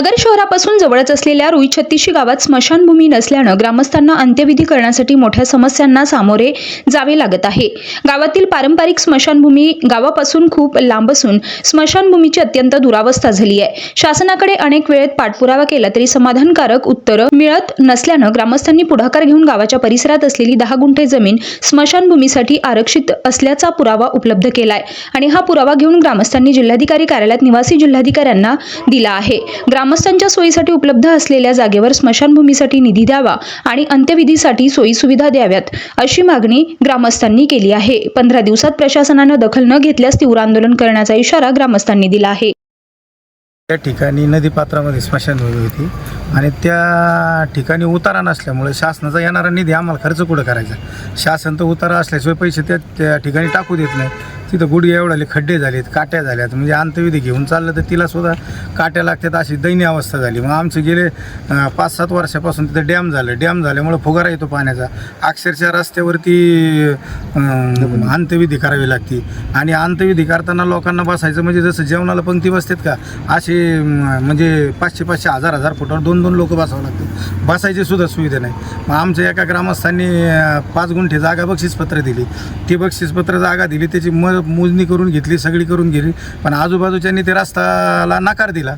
नगर शहरापासून जवळच असलेल्या रुई छत्तीशी गावात स्मशानभूमी नसल्यानं ग्रामस्थांना अंत्यविधी करण्यासाठी मोठ्या समस्यांना सामोरे जावे लागत आहे. गावातील पारंपरिक स्मशानभूमी गावापासून खूप लांब असून स्मशानभूमीची अत्यंत दुरावस्था झाली आहे. शासनाकडे अनेक वेळेत पाठपुरावा केला तरी समाधानकारक उत्तरं मिळत नसल्यानं ग्रामस्थांनी पुढाकार घेऊन गावाच्या परिसरात असलेली दहा गुंठे जमीन स्मशानभूमीसाठी आरक्षित असल्याचा पुरावा उपलब्ध केलाय आणि हा पुरावा घेऊन ग्रामस्थांनी जिल्हाधिकारी कार्यालयात निवासी जिल्हाधिकाऱ्यांना दिला आहे. ग्राम ग्रामस्थांच्या सोयीसाठी उपलब्ध असलेल्या जागेवर स्मशानभूमीसाठी निधी द्यावा आणि अंत्यविधीसाठी सोयी सुविधा द्याव्यात अशी मागणी ग्रामस्थांनी केली आहे. पंधरा दिवसात प्रशासनानं दखल न घेतल्यास तीव्र आंदोलन करण्याचा इशारा ग्रामस्थांनी दिला आहे. त्या ठिकाणी नदीपात्रामध्ये स्मशानभूमी होती. आणि त्या ठिकाणी उतारा नसल्यामुळे शासनाचा येणारा निधी आम्हाला खर्च कुठं करायचा? शासन तर उतारा असल्याशिवाय पैसे त्या त्या ठिकाणी टाकू देत नाही. तिथं गुडघे एवढाले खड्डे झालेत काट्या झाल्यात. म्हणजे अंतविधी घेऊन चाललं तर तिला सुद्धा काट्या लागतात अशी दयनीय अवस्था झाली. मग आमचे गेले पाच सात वर्षापासून तिथं डॅम झालं. डॅम झाल्यामुळं फुगारा येतो पाण्याचा. अक्षरशः रस्त्यावरती अंत्यविधी करावी लागते. आणि अंत्यविधी करताना लोकांना बसायचं म्हणजे जसं जेवणाला पंक्ती बसतात का? असे म्हणजे पाचशे पाचशे हजार हजार फुटावर दोन दोन लोक बसावं लागतात बसायची सुद्धा सुविधा नाही. मग आमच्या एका ग्रामस्थांनी पाच गुंठे जागा बक्षीसपत्र दिली. ती बक्षीसपत्र जागा दिली त्याची म मोजणी करून घेतली सगळी करून घेतली पण आजूबाजूच्यांनी ते रस्ताला नकार दिला.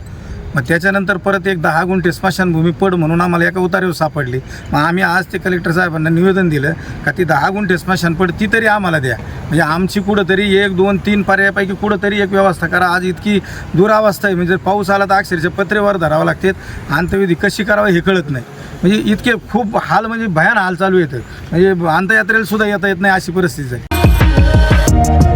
मग त्याच्यानंतर परत एक दहा गुंठे स्मशानभूमी पड म्हणून आम्हाला एका उतारीवर सापडली. मग आम्ही आज ते कलेक्टर साहेबांना निवेदन दिलं का ती दहा गुंठे स्मशान पड ती तरी आम्हाला द्या. म्हणजे आमची कुठंतरी एक दोन तीन पर्यायापैकी कुठंतरी एक व्यवस्था करा. आज इतकी दुरावस्था आहे. म्हणजे पाऊस आला तर अक्षरशः पत्रेवर धरावं लागतात अंतविधी कशी करावं हे कळत नाही. म्हणजे इतके खूप हाल म्हणजे भयान हाल चालू येतं म्हणजे अंतयात्रेला सुद्धा येता येत नाही अशी परिस्थिती आहे.